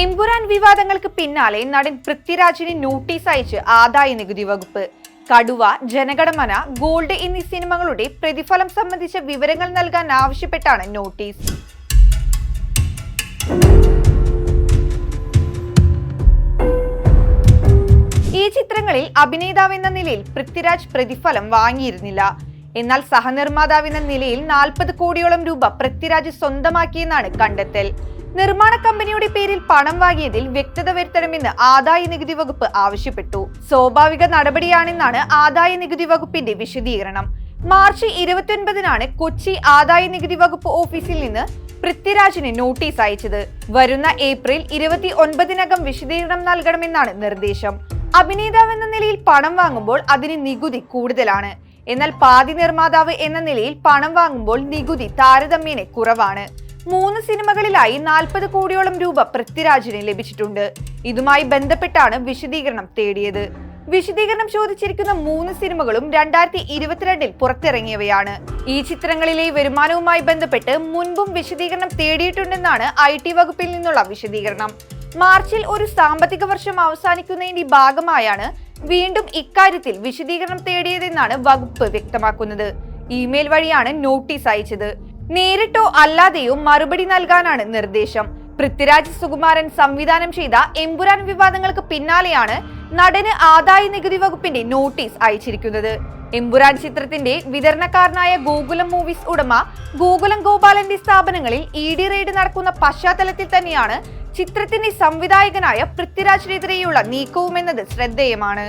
എമ്പുരാൻ വിവാദങ്ങൾക്ക് പിന്നാലെ നടൻ പൃഥ്വിരാജിന് നോട്ടീസ് അയച്ച് ആദായ നികുതി വകുപ്പ്. കടുവ ജനഗണമന ഗോൾഡ് എന്നീ സിനിമകളുടെ പ്രതിഫലം സംബന്ധിച്ച വിവരങ്ങൾ നൽകാൻ ആവശ്യപ്പെട്ടാണ് നോട്ടീസ് ഈ ചിത്രങ്ങളിൽ അഭിനേതാവ് എന്ന നിലയിൽ പൃഥ്വിരാജ് പ്രതിഫലം വാങ്ങിയിരുന്നില്ല. എന്നാൽ സഹനിർമ്മാതാവെന്ന നിലയിൽ നാൽപ്പത് കോടിയോളം രൂപ പൃഥ്വിരാജ് സ്വന്തമാക്കിയെന്നാണ് കണ്ടെത്തൽ. നിർമ്മാണ കമ്പനിയുടെ പേരിൽ പണം വാങ്ങിയതിൽ വ്യക്തത വരുത്തണമെന്ന് ആദായ നികുതി വകുപ്പ് ആവശ്യപ്പെട്ടു. സ്വാഭാവിക നടപടിയാണെന്നാണ് ആദായ നികുതി വകുപ്പിന്റെ വിശദീകരണം. മാർച്ച് ഇരുപത്തിയൊൻപതിനാണ് കൊച്ചി ആദായ നികുതി വകുപ്പ് ഓഫീസിൽ നിന്ന് പൃഥ്വിരാജിന് നോട്ടീസ് അയച്ചത്. വരുന്ന ഏപ്രിൽ ഇരുപത്തി ഒൻപതിനകം വിശദീകരണം നൽകണമെന്നാണ് നിർദ്ദേശം. അഭിനേതാവ് എന്ന നിലയിൽ പണം വാങ്ങുമ്പോൾ അതിന് നികുതി കൂടുതലാണ്. എന്നാൽ പാതി നിർമ്മാതാവ് എന്ന നിലയിൽ പണം വാങ്ങുമ്പോൾ നികുതി താരതമ്യേന കുറവാണ്. മൂന്ന് സിനിമകളിലായി നാൽപ്പത് കോടിയോളം രൂപ പൃഥ്വിരാജിന് ലഭിച്ചിട്ടുണ്ട്. ഇതുമായി ബന്ധപ്പെട്ടാണ് വിശദീകരണം തേടിയത്. വിശദീകരണം ചോദിച്ചിരിക്കുന്ന മൂന്ന് സിനിമകളും രണ്ടായിരത്തി ഇരുപത്തിരണ്ടിൽ പുറത്തിറങ്ങിയവയാണ്. ഈ ചിത്രങ്ങളിലെ വരുമാനവുമായി ബന്ധപ്പെട്ട് മുൻപും വിശദീകരണം തേടിയിട്ടുണ്ടെന്നാണ് ഐ ടി വകുപ്പിൽ നിന്നുള്ള വിശദീകരണം. മാർച്ചിൽ ഒരു സാമ്പത്തിക വർഷം അവസാനിക്കുന്നതിന്റെ ഭാഗമായാണ് വീണ്ടും ഇക്കാര്യത്തിൽ വിശദീകരണം തേടിയതെന്നാണ് വകുപ്പ് വ്യക്തമാക്കുന്നത്. ഇമെയിൽ വഴിയാണ് നോട്ടീസ് അയച്ചത്. നേരിട്ടോ അല്ലാതെയോ മറുപടി നൽകാനാണ് നിർദ്ദേശം. പൃഥ്വിരാജ് സുകുമാരൻ സംവിധാനം ചെയ്ത എമ്പുരാൻ വിവാദങ്ങൾക്ക് പിന്നാലെയാണ് നടന് ആദായ നികുതി വകുപ്പിന്റെ നോട്ടീസ് അയച്ചിരിക്കുന്നത്. എമ്പുരാൻ ചിത്രത്തിന്റെ വിതരണക്കാരനായ ഗോകുലം മൂവീസ് ഉടമ ഗോകുലം ഗോപാലന്റെ സ്ഥാപനങ്ങളിൽ ഇ ഡി റെയ്ഡ് നടക്കുന്ന പശ്ചാത്തലത്തിൽ തന്നെയാണ് ചിത്രത്തിന്റെ സംവിധായകനായ പൃഥ്വിരാജിനെതിരെയുള്ള നീക്കവുമെന്നത് ശ്രദ്ധേയമാണ്.